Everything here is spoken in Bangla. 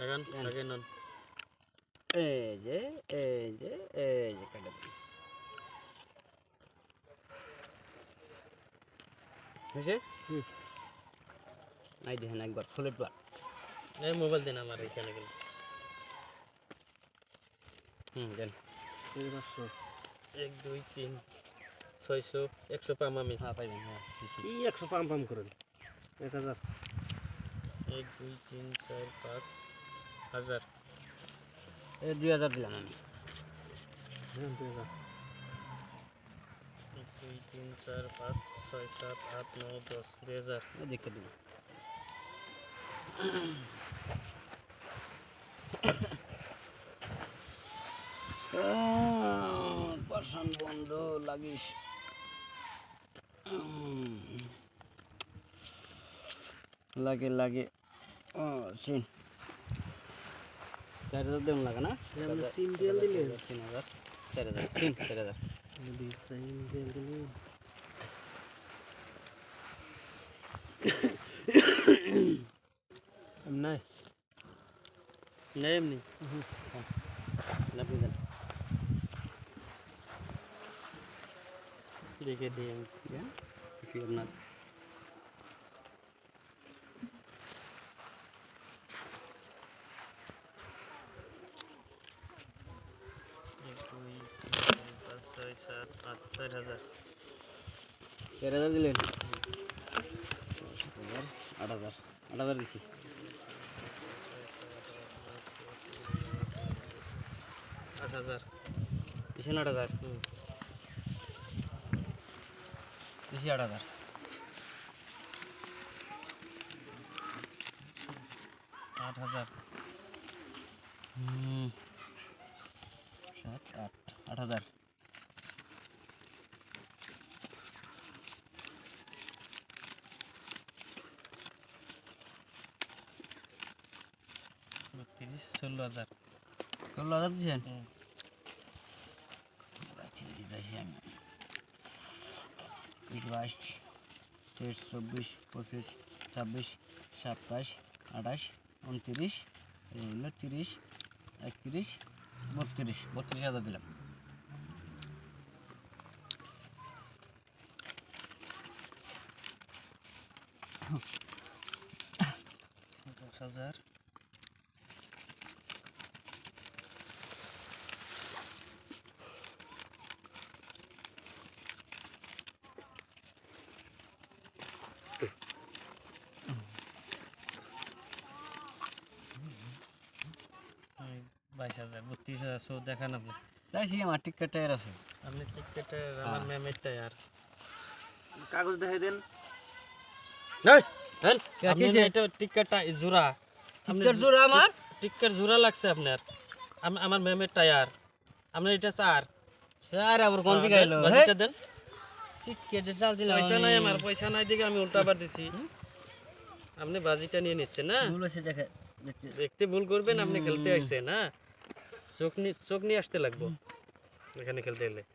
লাগান। লাগাই নন। এই যে এই যে এই যে কেটে দিন। হয়েছে? হুম। নাই দেখেন একবার সোলেট বার এই মোবাইল দিন আমার এখানে গেলে। হুম দেন। পাঁচশো এক দুই তিন ছয়শো একশো পাম আমি। হ্যাঁ পাইবেন হ্যাঁ। একশো পাম পাম করেন? এক হাজার। এক দুই তিন চার পাঁচ হাজার। এই দুই হাজার দিলাম আমি। হ্যাঁ দুই হাজার। এক দুই তিন চার পাঁচ ছয় সাত আট নয় দশ দুই হাজার। দেখে দিব পাশান বন্ধ লাগিস। লাগে লাগে। ও সিন চার হাজার দেবেন লাগে না? সিম তেল দিলেন তিন হাজার চার হাজার তিন চার হাজার। সিম তেল দিলেন নাই। নাই এমনি? দেন। দেখে দিই আমি। আপনার এক দুই তিন চার পাঁচ ছয় সাত আট চার হাজার চার হাজার দিলেন সাত হাজার আট হাজার আট হাজার দিছি আট হাজার দিছেন আট হাজার হুম দিছি আট হাজার আট হাজার হুম সাত আট আট হাজার বত্রিশ ষোলো হাজার। ষোলো হাজার দিতেছি আমি বাইশ তেইশ চব্বিশ পঁচিশ ছাব্বিশ সাতাশ আঠাশ উনত্রিশ এই হলো তিরিশ একত্রিশ বত্রিশ বত্রিশ হাজার দিলাম। দশ হাজার এই বাইশ হাজার বত্রিশ হাজার সো দেখান আপনি তাইছি আমার টিকিট টায়ার আছে। আপনি টিকেটের আমার ম্যামেরটাই আর। কাগজ দেখাই দেন। হ্যাঁ? এটা টিকেটটা জোড়া। টিকিট জোড়া আমার? টিকেট জোড়া লাগছে আপনার। আমার ম্যামের টায়ার আপনার এটা চার। স্যার আবার কোন জায়গায় এলো? দেন টিকিটে চাল দিলাম পয়সা নাই আমার পয়সা নাই দিকে আমি উল্টা আবার দিছি। আপনি বাজিটা নিয়ে নিচ্ছেন না? ভুল হয়েছে দেখে দেখতে দেখতে ভুল করবেন আপনি খেলতে আসছেন না? চোখ নিয়ে চোখ নিয়ে আসতে লাগবো। এখানে খেলতে গেলে।